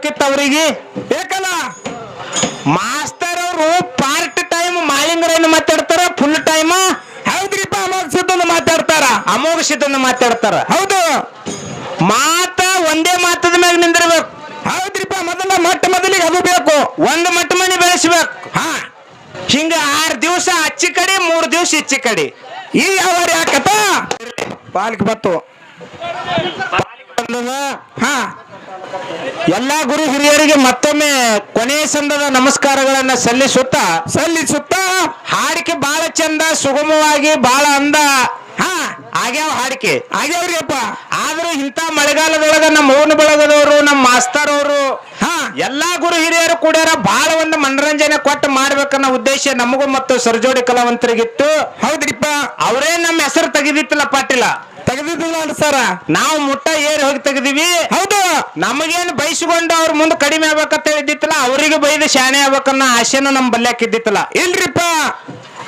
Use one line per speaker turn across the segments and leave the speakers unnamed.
ಕೇಳಬೇಕಿತ್ತು ಅವರಿಗೆ
ಬೇಕಲ್ಲ
ಮಾಸ್ತರ್ ಅವರು ಪಾರ್ಟ್ ಟೈಮ್ ಮಾಲಿಂಗರನ್ನ ಮಾತಾಡ್ತಾರ ಫುಲ್ ಟೈಮ್
ಹೌದ್ರಿಪ್ಪ ಅಮೋಘ ಸಿದ್ಧನ ಮಾತಾಡ್ತಾರ.
ಅಮೋಘ ಸಿದ್ಧನ ಮಾತಾಡ್ತಾರ.
ಹೌದು.
ಮಾತ ಒಂದೇ ಮಾತದ ಮೇಲೆ ನಿಂದಿರ್ಬೇಕು.
ಹೌದ್ರಿಪ್ಪ ಮೊದಲ ಮೊಟ್ಟ ಮೊದಲಿಗೆ ಅದು ಬೇಕು.
ಒಂದ್ ಮಟ್ಟ ಮನೆ ಬೆಳೆಸ್ಬೇಕು.
ಹಾ.
ಹಿಂಗ ಆರ್ ದಿವಸ ಅಚ್ಚಿ ಕಡೆ ಮೂರ್ ದಿವಸ ಇಚ್ಚಿ ಕಡೆ.
ಈ ಯಾವ ಯಾಕತ್ತ ಪಾಲ್ಕ್ ಬತ್ತು. ಹಾ.
ಎಲ್ಲಾ ಗುರು ಹಿರಿಯರಿಗೆ ಮತ್ತೊಮ್ಮೆ ಕೊನೆಯ ಸಂದದ ನಮಸ್ಕಾರಗಳನ್ನ ಸಲ್ಲಿಸುತ್ತಾ
ಸಲ್ಲಿಸುತ್ತಾ
ಹಾಡಿಕೆ ಬಹಳ ಚಂದ ಸುಗಮವಾಗಿ ಬಹಳ ಅಂದ ಆಗ್ಯಾವ ಹಾಡಿಕೆ.
ಆಗ್ಯಾವ್ರಿಯಪ್ಪ
ಆದ್ರೂ ಇಂಥ ಮಳೆಗಾಲದೊಳಗ ನಮ್ಮ ಮೌನ ಬಳಗದವರು ನಮ್ಮ ಮಾಸ್ತರ್ ಅವರು
ಹಾ.
ಎಲ್ಲಾ ಗುರು ಹಿರಿಯರು ಕೂಡ ಬಹಳ ಒಂದು ಮನರಂಜನೆ ಕೊಟ್ಟು ಮಾಡ್ಬೇಕನ್ನೋ ಉದ್ದೇಶ ನಮಗೂ ಮತ್ತು ಸರ್ಜೋಡಿ ಕಲಾವಂತರಿಗಿತ್ತು.
ಹೌದ್ರಿಪ್ಪ.
ಅವರೇ ನಮ್ಮ ಹೆಸರು ತೆಗೆದಿತ್ತಲ್ಲ ಪಾಟೀಲ.
ತೆಗೆದಿದ್ದಿಲ್ಲ ಸರ.
ನಾವು ಮುಟ್ಟ ಏರಿ ಹೋಗಿ ತೆಗೆದಿವಿ.
ಹೌದು.
ನಮಗೇನು ಬಯಸಿಕೊಂಡು ಅವ್ರ ಮುಂದೆ ಕಡಿಮೆ ಆಗ್ಬೇಕಂತ ಹೇಳಿದ್ದಿತ್ತಲ್ಲ ಅವರಿಗೆ ಬೈದು ಶಾಣೆ ಆಗ್ಬೇಕನ್ನೋ ಆಶೆನೂ ನಮ್ ಬಲ್ಯಾಕಿದ್ದಿತ್ತಲ್ಲ
ಇಲ್ರಿಪ್ಪ.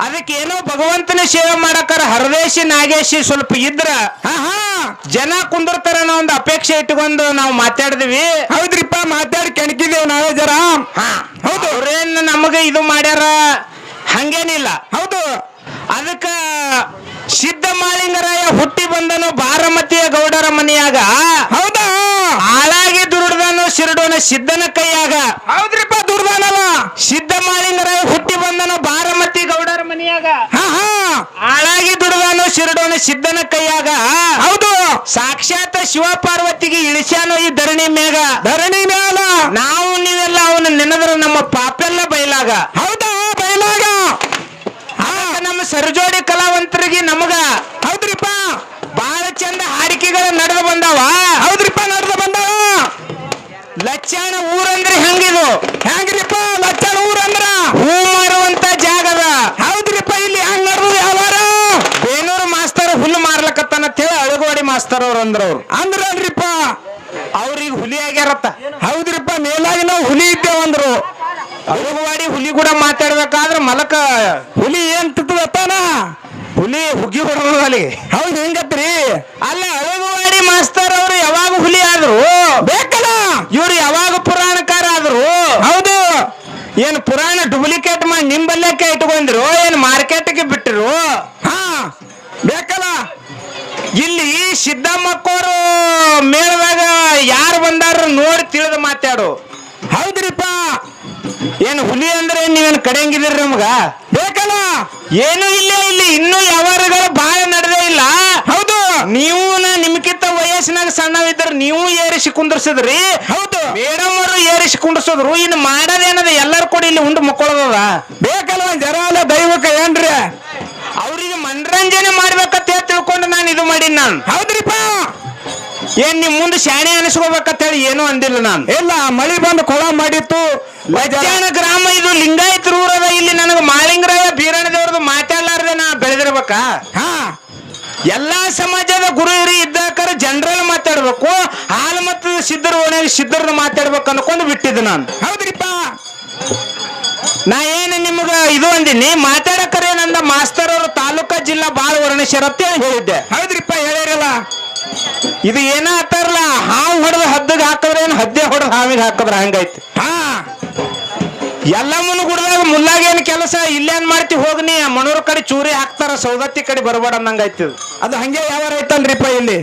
ಅದಕ್ಕೆ ಏನೋ ಭಗವಂತನ ಸೇವೆ ಮಾಡಕ್ಕಾರ ಹರದೇಶಿ ನಾಗೇಶಿ ಸ್ವಲ್ಪ ಇದ್ರ
ಹಾ
ಜನ ಕುಂದಿರ್ತಾರ ಅನ್ನೋ ಒಂದು ಅಪೇಕ್ಷೆ ಇಟ್ಕೊಂಡು ನಾವು ಮಾತಾಡಿದ್ವಿ.
ಹೌದ್ರಿಪ್ಪ ಮಾತಾಡಿ ಕೆಣಕಿದೇವ್ ನಾವೇ ಜರ.
ಹೌದು. ಅವ್ರೇನ್ ನಮಗ ಇದು ಮಾಡ್ಯಾರ ಹಂಗೇನಿಲ್ಲ.
ಹೌದು.
ಅದಕ್ಕ ಸಿದ್ಧ ಮಾಳಿಂಗರಾಯ ಹುಟ್ಟಿ ಬಂದನು ಬಾರಮತಿಯ ಗೌಡರ ಮನೆಯಾಗ.
ಹೌದಾ.
ಹಾಳಾಗಿ ದುರುಡ್ದನು ಸಿರುಡೋನ ಸಿದ್ಧನ ಕೈಯಾಗ.
ಹೌದ್ರಿಪ್ಪ ದುರ್ದಾನಲ್ಲ
ಸಿದ್ಧ ಮಾಳಿಂಗರಾಯ ಹುಟ್ಟಿ ಬಂದನು ಬಾರಮತಿ ಗೌಡರ ಮನೆಯಾಗ
ಹಾ ಹಾ
ಆಳಾಗಿ ದುಡಿದಾನು ಶಿರಡೋನ ಸಿದ್ಧನ ಕೈಯಾಗ
ಹೌದು.
ಸಾಕ್ಷಾತ್ ಶಿವ ಪಾರ್ವತಿಗೆ ಇಳಿಸ್ಯಾನು ಈ ಧರಣಿ ಮೇಗ
ಧರಣಿ ಮೇಲ
ನಾವು ನೀವೆಲ್ಲ ಅವನ ನೆನೆದ್ರ ನಮ್ಮ ಪಾಪೆಲ್ಲ ಬಯಲಾಗ.
ಹೌದಾ ಬಯಲಾಗ.
ನಮ್ಮ ಸರಜೋಡಿ ಕಲಾವಂತರಿಗೆ ನಮಗ
ಹೌದ್ರಿಪ್ಪ.
ಬಹಳ ಚಂದ ಹಾಡಿಕೆಗಳ ನಡೆದು ಬಂದಾವ.
ಹೌದ್ರಿಪ್ಪ ನಡೆದು ಬಂದಾವ.
ಲಚ್ಚಾಣ ಊರಂದ್ರೆ ಹೆಂಗಿದು?
ಹೆಂಗ್ರಿಪ್ಪ ಲಚ್ಚಣ ಊರ ಅಂದ್ರ
ಹೂ ಮಾರುವಂತ ಜಾಗದ
ಹೌದ್ರಿಪ್ಪ ಇಲ್ಲಿ ಹಂಗ್ ನಡೆದು ಯಾವಾರ
ಬೇನೂರು ಮಾಸ್ತರ್ ಹುಲ್ಲು ಮಾರ್ಲಕತ್ತಾನ ಹೇಳಿ ಅಳಗವಾಡಿ ಮಾಸ್ತರ್ ಅವ್ರು ಅಂದ್ರ ಅವ್ರು
ಅಂದ್ರಲ್ರಿಪ್ಪ
ಅವ್ರಿಗೆ ಹುಲಿ ಆಗ್ಯಾರತ್ತ.
ಹೌದ್ರಿಪ್ಪ ಮೇಲಾಗಿ ನಾವು ಹುಲಿ ಇದ್ದೇವಂದ್ರು
ಅಳಗವಾಡಿ ಹುಲಿ ಕೂಡ ಮಾತಾಡ್ಬೇಕಾದ್ರ ಮಲಕ
ಹುಲಿ ಏನ್ ತಿತ್ತದತ್ತಾನ?
ಹುಲಿ ಹುಗ್ಗಿ ಹೊಡೆದ ಅಲ್ಲಿ
ಹೌದ್ ಹೆಂಗತ್ರಿ?
ಅಲ್ಲ ಅಳಗುವಾಡಿ ಮಾಸ್ತರ್ ಅವ್ರು ಯಾವಾಗ ಹುಲಿ ಆದ್ರು?
ಬೇಕಲ್ಲ.
ಇವ್ರು ಯಾವಾಗ ಪುರಾಣಕಾರ ಆದ್ರು?
ಹೌದು.
ಏನ್ ಪುರಾಣ ಡೂಪ್ಲಿಕೇಟ್ ಮಾಡಿ ನಿಂಬಲ್ಲಕ್ಕೆ ಇಟ್ಕೊಂಡ್ರು ಏನ್ ಮಾರ್ಕೆಟ್ಗೆ ಬಿಟ್ಟರು
ಹಾ ಬೇಕಲ್ಲ.
ಇಲ್ಲಿ ಸಿದ್ದಮ್ಮಕ್ಕೋರು ಮೇಳದಾಗ ಯಾರು ಬಂದಾರ ನೋಡಿ ತಿಳಿದು ಮಾತಾಡು.
ಹೌದ್ರಿಪ್ಪ.
ಏನು ಹುಲಿ ಅಂದ್ರೆ ನೀವೇನು ಕಡೆಯಂಗಿದ್ದೀರಿ ನಮ್ಗ?
ಬೇಕಲ್ಲ.
ಏನು ಇಲ್ಲ ಇಲ್ಲಿ ಇನ್ನೂ ವ್ಯವಹಾರಗಳು ಬಾಳ ನಡೆದೇ ಇಲ್ಲ.
ಹೌದು.
ನೀವು ನಿಮ್ಗಿಂತ ವಯಸ್ಸಿನಾಗ ಸಣ್ಣವಿದ್ರ ನೀವು ಏರಿಸಿ ಕುಂದರ್ಸಿದ್ರಿ.
ಹೌದು.
ಮೇಡಮ್ ಅವರು ಏರಿಸಿ ಕುಂದರ್ಸಿದ್ರು ಇನ್ನು ಮಾಡೋದೇನದ ಎಲ್ಲರೂ ಕೂಡ ಇಲ್ಲಿ ಉಂಡು ಮಕ್ಕಳದ
ಬೇಕಲ್ಲ ಒಂದ್ ಜರ ಅಲ್ಲ ದೈವಕ್ಕೆ ಏನ್ರಿ?
ಅವ್ರಿಗೆ ಮನರಂಜನೆ ಮಾಡ್ಬೇಕಂತ ಹೇಳಿ ತಿಳ್ಕೊಂಡು ನಾನು ಇದು ಮಾಡೀನಿ ನಾನು.
ಹೌದ್ರಿಪ್ಪ?
ಏನ್ ನಿಮ್ ಮುಂದೆ ಶಾಣೆ ಅನಿಸ್ಕೋಬೇಕಂತ ಹೇಳಿ ಏನು ಅಂದಿಲ್ಲ ನಾನು.
ಇಲ್ಲ ಮಳಿ ಬಂದು ಕೊಳ ಮಾಡಿತ್ತು.
ಮಧ್ಯಾಹ್ನ ಗ್ರಾಮ ಇದು ಲಿಂಗಾಯತ ರೂರದ ಇಲ್ಲಿ ನನಗೆ ಮಾಳಿಂಗರಾಯ ಬೀರಣ ದೇವ್ರದ್ದು ಮಾತಾಡ್ಲಾರ್ದೆ ನಾ ಬೆಳೆದಿರ್ಬೇಕಾ?
ಹಾ.
ಎಲ್ಲಾ ಸಮಾಜದ ಗುರು ಹಿರಿ ಇದ್ದಾಕರ ಜನರಲ್ ಮಾತಾಡ್ಬೇಕು ಹಾಲು ಮತ್ತು ಸಿದ್ಧರು ಸಿದ್ಧರನ್ನ ಮಾತಾಡ್ಬೇಕು ಅನ್ಕೊಂಡು ಬಿಟ್ಟಿದ್ದೆ ನಾನು.
ಹೌದ್ರಿಪ್ಪ?
ನಾ ಏನು ನಿಮ್ಗ ಇದು ಅಂದಿನಿ? ಮಾತಾಡಕರ ಏನಂದ ಮಾಸ್ತರ್ ಅವರು ತಾಲೂಕಾ ಜಿಲ್ಲಾ ಬಾಳ ಹೇಳಿ ಹೇಳಿದ್ದೆ.
ಹೌದ್ರಿಪ್ಪ ಹೇಳಿರಲ್ಲ
ಇದು ಏನ ಆತಾರಲ್ಲ ಹಾವು ಹೊಡೆದ ಹದ್ದಗ್ ಹಾಕಿದ್ರೆ ಏನು ಹದ್ದೆ ಹೊಡೆದ ಹಾವಿಗೆ ಹಾಕದ್ರ ಹಂಗೈತಿ.
ಹಾ.
ಎಲ್ಲ ಮುನುಗುಡ್ದಾಗ ಮುಲ್ಲಾಗ ಏನ್ ಕೆಲಸ? ಇಲ್ಲೇನ್ ಮಾಡ್ತಿ ಹೋಗ್ನಿ ಮನೂರ್ ಕಡೆ ಚೂರಿ ಹಾಕ್ತಾರ ಸೌದತ್ತಿ ಕಡೆ ಬರಬೇಡ ಅನ್ನಂಗಾಯ್ತು
ಅದು ಹಂಗೆ ಯಾವ ಐತಲ್ರಿಪ್ಪ ಇಲ್ಲಿ?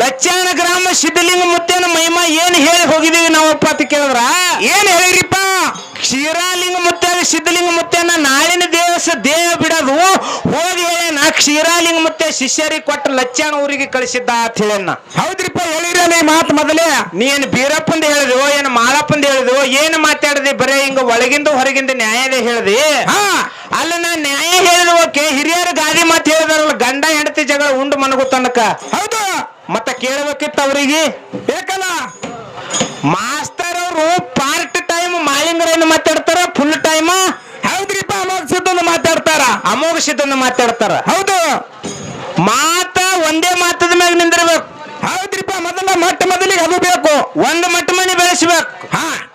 ಲಚ್ಚಾಣ ಗ್ರಾಮ ಸಿದ್ಧಲಿಂಗ ಮುತ್ತೇನ ಮಹಿಮಾ ಏನ್ ಹೇಳಿ ಹೋಗಿದೀವಿ ನಾವಪ್ಪ ಅಂತ ಕೇಳಿದ್ರ?
ಏನ್ ಹೇಳಿರಿಪ್ಪ?
ಕ್ಷೀರಾಲಿಂಗ ಮುತ್ತೆ ಸಿದ್ಧಲಿಂಗ ಮುತ್ಯನ ನಾಳಿನ ದೇವಸ ದೇಹ ಬಿಡೋದು ಹೋಗಿ ಹೇಳೇನ ಕ್ಷೀರಾಲಿಂಗ ಮುತ್ತೆ ಶಿಷ್ಯರಿಗೆ ಕೊಟ್ಟ ಲಚ್ಚಾಣ ಊರಿಗೆ ಕಳಿಸಿದ್ದ ಅಂತ ಹೇಳೇನ
ಹೌದ್ರಿಪ್ಪ ಹೇಳಿರಲ್ಲ ಈ ಮಾತು ಮೊದಲೇ.
ನೀ ಏನ್ ಬೀರಪ್ಪಂದ ಹೇಳಿದ್ವು ಏನ್ ಮಾಳಪ್ಪಂದ ಹೇಳಿದ್ವು ಏನ್ ಮಾತಾಡಿದಿ ಬರೇ ಹಿಂಗ ಒಳಗಿಂದ ಹೊರಗಿಂದ ನ್ಯಾಯದೇ ಹೇಳ್ದಿ?
ಹಾ.
ಅಲ್ಲ ನಾ ನ್ಯಾಯ ಹೇಳಿದ ಓಕೆ ಹಿರಿಯರು ಗಾದಿ ಮಾತು ಹೇಳಿದಾರಲ್ಲ ಗಂಡ ಹೆಂಡತಿ ಜಗಳ ಉಂಡು ಮನಗು ತನಕ.
ಹೌದು.
ಮತ್ತ ಕೇಳಬೇಕಿತ್ತು ಅವ್ರಿಗೆ?
ಬೇಕಲ್ಲ
ಮಾಸ್ತರ್ ಅವರು ಪಾರ್ಟ್ ಟೈಮ್ ಮಾಳಿಂಗರನ್ನು ಮಾತಾಡ್ತಾರ ಫುಲ್ ಟೈಮ್
ಹೌದ್ರಿಪ್ಪ ಅಮೋಘ ಸಿದ್ಧನ ಮಾತಾಡ್ತಾರ.
ಅಮೋಘ ಸಿದ್ಧನ ಮಾತಾಡ್ತಾರ.
ಹೌದು.
ಮಾತ ಒಂದೇ ಮಾತದ ಮೇಲೆ ನಿಂದಿರ್ಬೇಕು.
ಹೌದ್ರಿಪ್ಪ ಮೊದಲ ಮೊಟ್ಟ ಮೊದಲಿಗೆ ಅದು ಬೇಕು.
ಒಂದು ಮಟ್ಟ ಮನೆ ಬೆಳೆಸ್ಬೇಕು.
ಹಾ.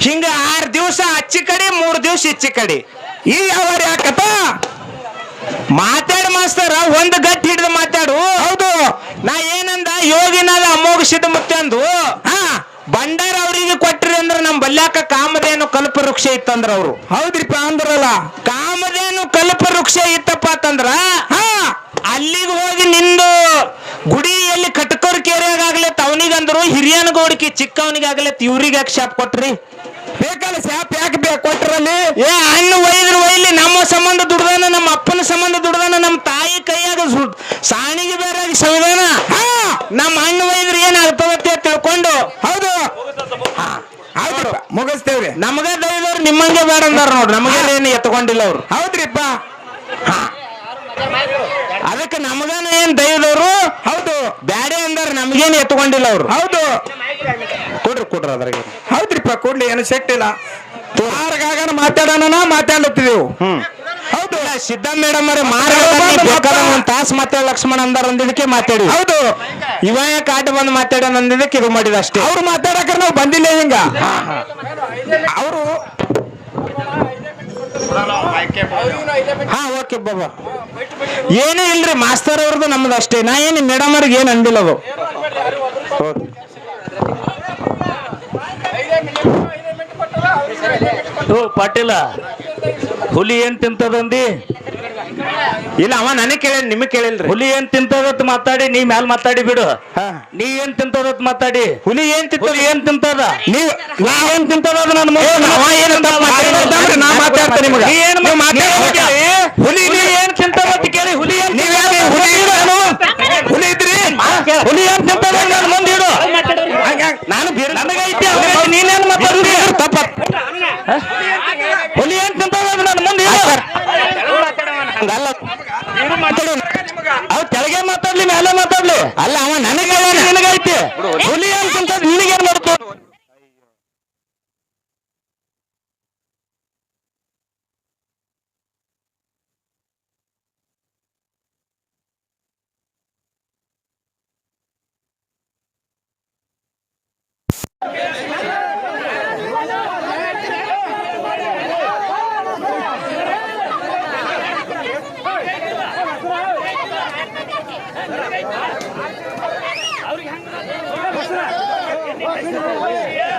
ಹಿಂಗ ಆರ್ ದಿವಸ ಅಚ್ಚಿ ಕಡೆ ಮೂರ್ ದಿವಸ ಇಚ್ಚಿ ಕಡೆ.
ಈ ಅವರು ಯಾಕತ್ತ
ಮಾತಾಡ ಮಾಸ್ತಾರ ಒಂದು ಗಟ್ಟಿ ಹಿಡಿದು ಮಾತಾಡು.
ಹೌದು.
ನಾ ಏನಂದ ಯೋಗಿನಾದ ಅಮೋಘ ಸಿದ್ಧ ಮುತ್ತೆ ಅಂದು.
ಹಾ.
ಭಂಡಾರ ಅವರಿಗೆ ಕೊಟ್ರಿ ಅಂದ್ರೆ ನಮ್ ಬಲ್ಯಾಕ ಕಾಮಧೇನು ಕಲ್ಪ ವೃಕ್ಷ ಇತ್ತಂದ್ರ ಅವ್ರು.
ಹೌದ್ರಿಪ್ಪ ಅಂದ್ರಲ್ಲ?
ಕಾಮಧೇನು ಕಲ್ಪ ವೃಕ್ಷ ಇತ್ತಪ್ಪ ಅಂತಂದ್ರ
ಹಾ.
ಅಲ್ಲಿಗೆ ಹೋಗಿ ನಿಂದು ಗುಡಿಯಲ್ಲಿ ಕಟಕರ್ ಕೆರೆಯಾಗಲಿ ತವನಿಗಂದ್ರು ಹಿರಿಯನಗೌಡಿಕೆ ತಿವ್ರಿಗೆ ಯಾಕೆ ಶಾಪ್ ಕೊಟ್ರಿ?
ಬೇಕಲ್ಲ ಶಾಪ್ ಯಾಕೆ ಬೇಕು ಕೊಟ್ರಲ್ಲಿ?
ಏ ಹಣ್ಣು ಒಯ್ದ್ರು ಒಯ್ಲಿ ನಮ್ಮ ಸಂಬಂಧ ದುಡ್ದಾನ ನಮ್ಮ ಅಪ್ಪನ ಸಂಬಂಧ ದುಡ್ದಾನ ನಮ್ಮ ತಾಯಿ ಕೈಯಾಗ ಸಾಣಿಗೆ ಬೇರೆ ಸಂವಿಧಾನ
ಹಾ.
ನಮ್ಮ ಹಣ್ಣು ಒಯ್ದ್ರೆ ಏನಾಗ್ತವತ್ತೆ ತಿಳ್ಕೊಂಡು
ಹೌದು ಹೌದು. ಮುಗಿಸ್ತೇವ್ರಿ.
ನಮಗ ದೈದವ್ರು ನಿಮ್ಮಂಗೆ ಬೇಡ ಅಂದಾರ ನೋಡ್ರಿ. ನಮಗೆ ಏನು ಎತ್ಕೊಂಡಿಲ್ಲ ಅವ್ರು.
ಹೌದ್ರಿಪ್ಪ.
ಅದಕ್ಕೆ ನಮಗನ ಏನ್ ದೈವದವ್ರು
ಹೌದು.
ಬ್ಯಾಡೆ ಅಂದಾರ ನಮಗೇನು ಎತ್ಕೊಂಡಿಲ್ಲ ಅವ್ರು.
ಹೌದು.
ಕೊಡ್ರಿ ಕೊಡ್ರಿ ಅದ್ರಾಗ.
ಹೌದ್ರಿಪ್ಪ ಕೊಡ್ಲಿ ಏನು ಸೆಟ್ಟಿಲ್ಲ ಮಾತಾಡೋಣ ಮಾತಾಡ್ಲತ್ತಿದೆವು.
ಹ್ಮ್. ಸಿದ್ಧ ಮೇಡಮ್ ಅವ್ರೆ ಮಾರ್ಗ ಒಂದ್ ತಾಸ್ ಮಾತಾಡ ಲಕ್ಷ್ಮಣ ಅಂದಾರ ಅಂದಿದ್ದಕ್ಕೆ ಮಾತಾಡಿ.
ಹೌದು.
ಇವ ಕಾಟ ಬಂದು ಮಾತಾಡೋಣ ಅಂದಿದ್ದಕ್ಕೆ ಇದು ಮಾಡಿದ ಅಷ್ಟೇ.
ಅವ್ರು ಮಾತಾಡಕ ನಾವು ಬಂದಿಲ್ಲ ಹಿಂಗ ಅವರು
ಹಾ ಓಕೆ ಬಾಬಾ. ಏನೂ ಇಲ್ರಿ ಮಾಸ್ತರ್ ಅವ್ರದ್ದು ನಮ್ದು ಅಷ್ಟೇ. ನಾ ಏನು ಮೇಡಮ್ ಅವ್ರಿಗೆ ಏನು ಅಂದಿಲ್ಲ ಅದು. ಹೌದು.
ಓ ಪಾಟೀಲ ಹುಲಿ ಏನ್ ತಿಂತದಂದಿ?
ಇಲ್ಲ ಅವ ನನಗೆ ಕೇಳಿ ನಿಮಗೆ ಕೇಳಿಲ್ರಿ.
ಹುಲಿ ಏನ್ ತಿಂತದತ್ ಮಾತಾಡಿ ನೀ ಮ್ಯಾಲ್ ಮಾತಾಡಿ ಬಿಡು.
ಹಾ.
ನೀ ಏನ್ ತಿಂತದತ್ ಮಾತಾಡಿ?
ಹುಲಿ ಏನ್ ತಿಂತ
ಏನ್ ತಿಂತದ?
ನೀವ್
ನಾ ಏನ್ ತಿಂತದ ನನ್ನ.
ನಾ
ಏನ್. ಹುಲಿ ನೀ ಏನ್ ತಿಂತದತ್ ಕೇಳಿ ಹುಲಿ ಏನ್?
ಹುಲಿ ಇದ್ರಿ
ಹುಲಿ ಏನ್ ತಿಂತದ ನನ್ನ ಮುಂದೆ ಇಡು
ನಾನು ಬೇರೆ
ನನಗೈತಿ ಅವ್ನಿಗೆ ನೀನೇನ್ ಮಾತಾಡ್ತಿ
ತಪ್ಪ
ಹುಲಿ ಏನ್ ತಿಂತದ ಅದು ನನ್ನ ಮುಂದೆ ಇಡು
ಹಂಗಲ್ಲ
ಅವ್ ಕೆಳಗೆ ಮಾತಾಡ್ಲಿ ಮೇಲೆ ಮಾತಾಡ್ಲಿ
ಅಲ್ಲ ಅವ ನನಗೆ
Yes.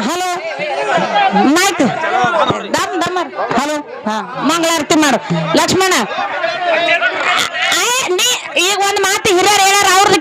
ಹಲೋ
ಮಾಯ್ತು ದಮ್ ದಮ್ ಹಲೋ ಹಾ ಮಂಗಳಾರತಿ ಮಾಡು. ಲಕ್ಷ್ಮಣ. ಈಗ ಒಂದ್ ಮಾತು ಹಿರಿಯರು ಹೇಳಾರ ಅವ್ರದ್ದು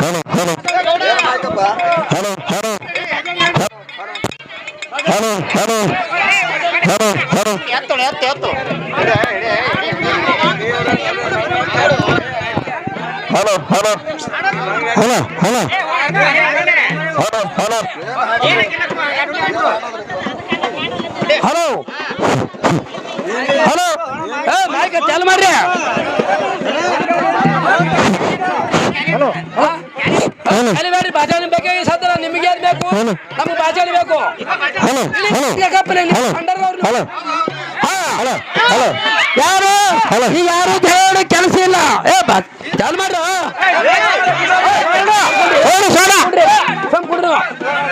hello hello.
Hello
hello. Hello hello hello hello hello hello hello
hello mic ಚಾಲು ಮಾಡ್ರಿ? ಹಲೋ ಬೇಡ್ರಿ ಬಾಜಾಣಿ ಬೇಕೇ ಸದ್ರ ನಿಮಗೆ ಏನ್ ಬೇಕು? ನಮ್ಗೆ ಬಾಜಾಣಿ ಬೇಕು.
ಹಲೋ ಹಲೋ ಹಲೋ
ಯಾರು? ಯಾರು ದೇವರು ಕೆಲಸ ಇಲ್ಲ. ಏ ಚಾಲು ಮಾಡ್ರ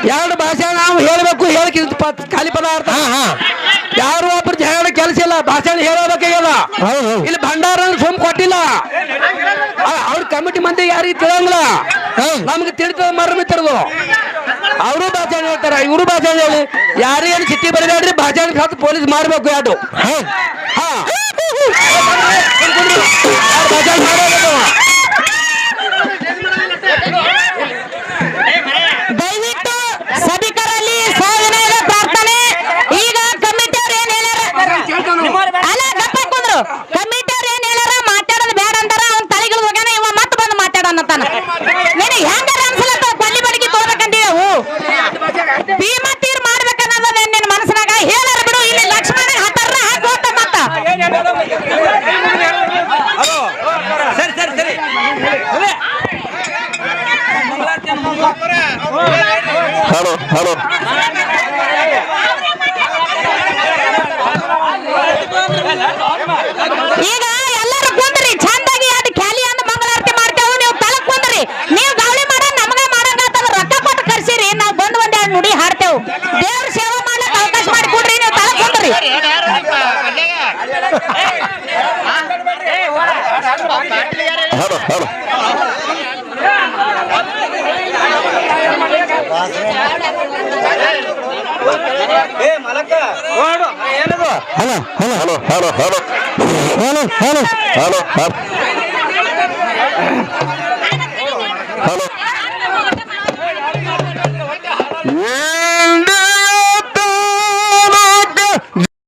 ಎರಡು ಭಾಷೆ ನಾವು ಹೇಳಬೇಕು ಹೇಳಕ್ಕೆ ಖಾಲಿ ಪದಾರ್ಥ. ಯಾರು ಒಬ್ರು ಹೇಳೋ ಕೆಲಸ ಇಲ್ಲ ಭಾಷಣ ಹೇಳಬೇಕಾಗಿಲ್ಲ ಇಲ್ಲಿ ಭಂಡಾರ ಸುಮ್ ಕೊಟ್ಟಿಲ್ಲ. ಅವ್ರ ಕಮಿಟಿ ಮಂದಿ ಯಾರಿಗೆ
ತಿಳಂಗಿಲ್ಲ
ನಮ್ಗೆ ತಿಳಿತದ ಮರ ತಿರ್ದು ಅವರು ಭಾಷೆ ಹೇಳ್ತಾರ ಇವರು ಭಾಷೆ ಹೇಳಿ. ಯಾರು ಏನು ಸಿಟ್ಟಿ ಬರಬೇಡ್ರಿ ಭಾಷೆ ಸಾತ್ ಪೊಲೀಸ್ ಮಾಡ್ಬೇಕು ಯಾರು ಹಾ. ಭಾಷಣ ಮಾಡಬೇಕು
ಹಲೋ ಹಲೋ
ಈಗ ಎಲ್ಲರೂ ಕುಂದ್ರಿ ಚಂದಾಗಿ ಅದು ಖ್ಯಾಲಿ ಅಂದ ಮಂಗಳಾರತಿ ಮಾಡ್ತೇವೆ ನೀವು ತಳಕ್ ಕುಂದ್ರಿ. ನೀವು ಗಾಳಿ ಮಾಡ ನಮಗ ಮಾಡಂಗ ರೊಕ್ಕ ಕೊಟ್ಟು ಕರ್ಸಿರಿ. ನಾವು ಬಂದ್ ಒಂದ್ ಎರಡು ನುಡಿ ಹಾಡ್ತೇವ್. ದೇವ್ರ ಸೇವೆ ಮಾಡಕ್ ಅವಕಾಶ ಮಾಡಿ ಕೊಡ್ರಿ ನೀವು ತಳಕ್ ಕುಂದ್ರಿ.
Hello hello hello. Hello hello. Hello hello. Hello hello.